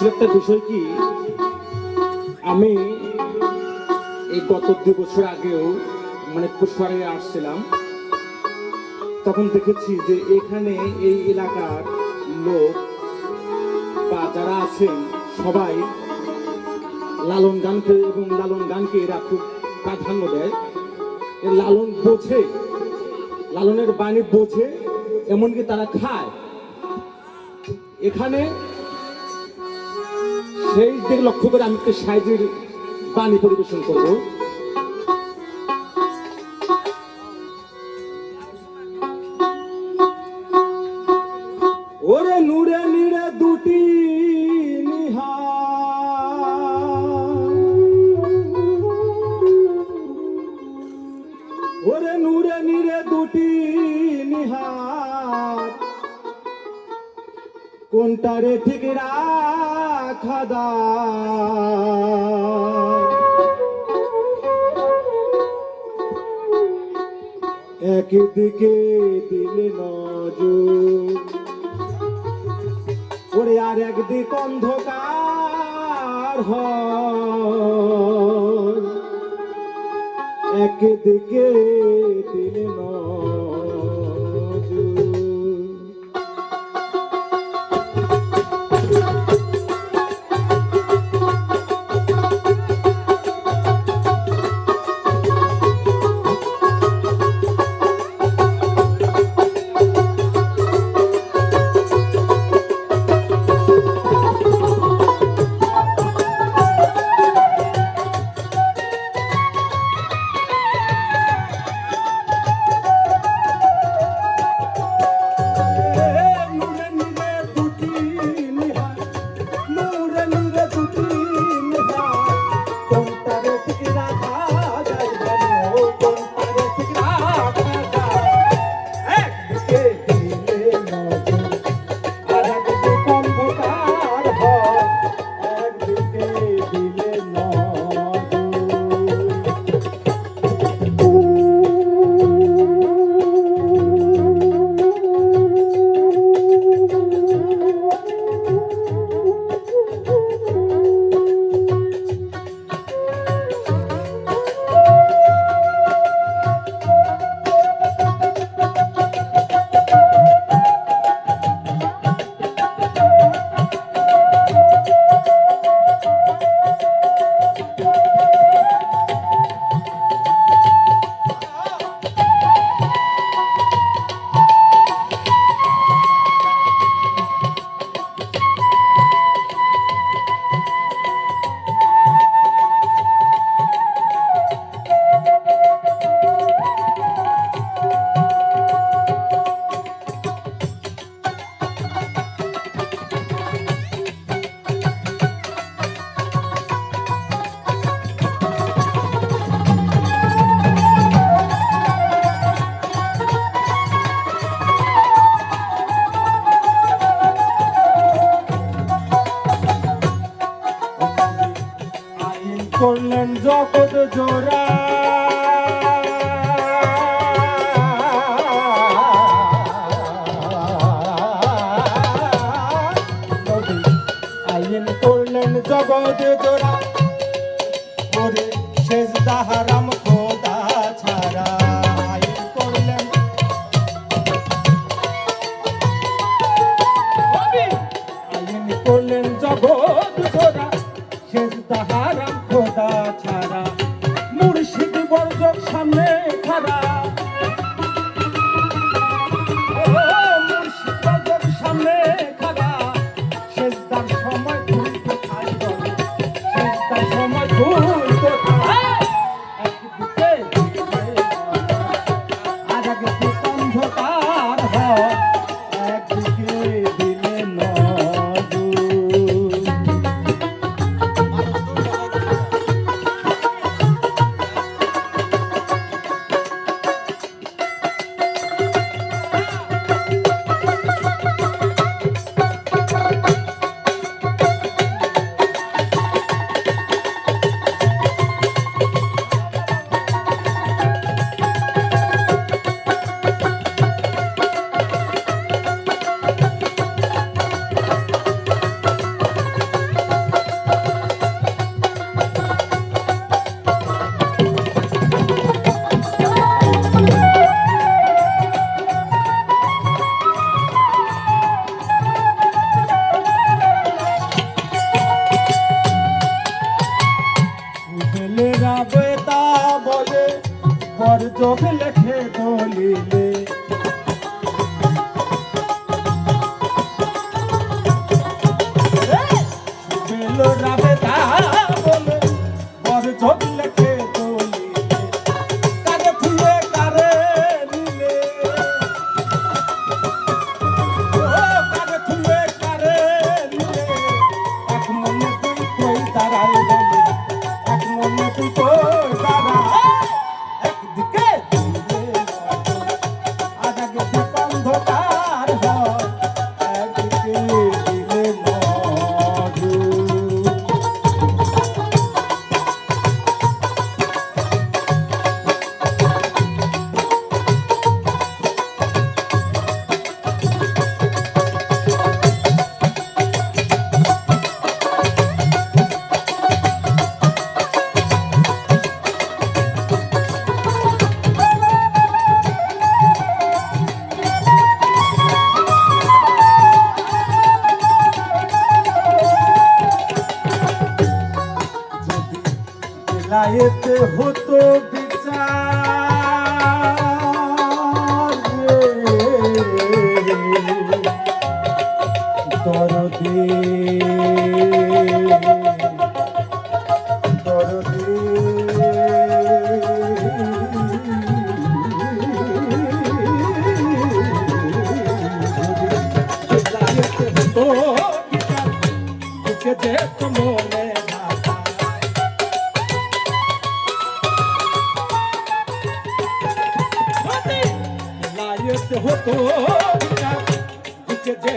আসলে একটা বিষয় কি? আমি এই গত দু বছর আগেও মানে পুষ্পারে আসছিলাম। তখন দেখেছি যে এখানে এই এলাকার লোক বা যারা আছেন সবাই লালন গানকে এবং লালন গানকে এরা খুব প্রাধান্য দেয়। লালন বোঝে, লালনের বাণী বোঝে, এমনকি তারা খায়। এখানে সেই দিকে লক্ষ্য করে আমি একটা সাইজের বাণী পরিবেশন করব। ওরে দুটি কোনটারে ঠিক রাখা দায়? একদিকে দিলে নজর ওরে আর একদিক অন্ধকার একদিকে দিলে নজর কোনটারে করলেন জগৎ জগ লেখে দলিলে। রায়েতে হতো বিচার দরদে দরদে। রায়েতে হতো বিচার যে তোমার হতো না। যে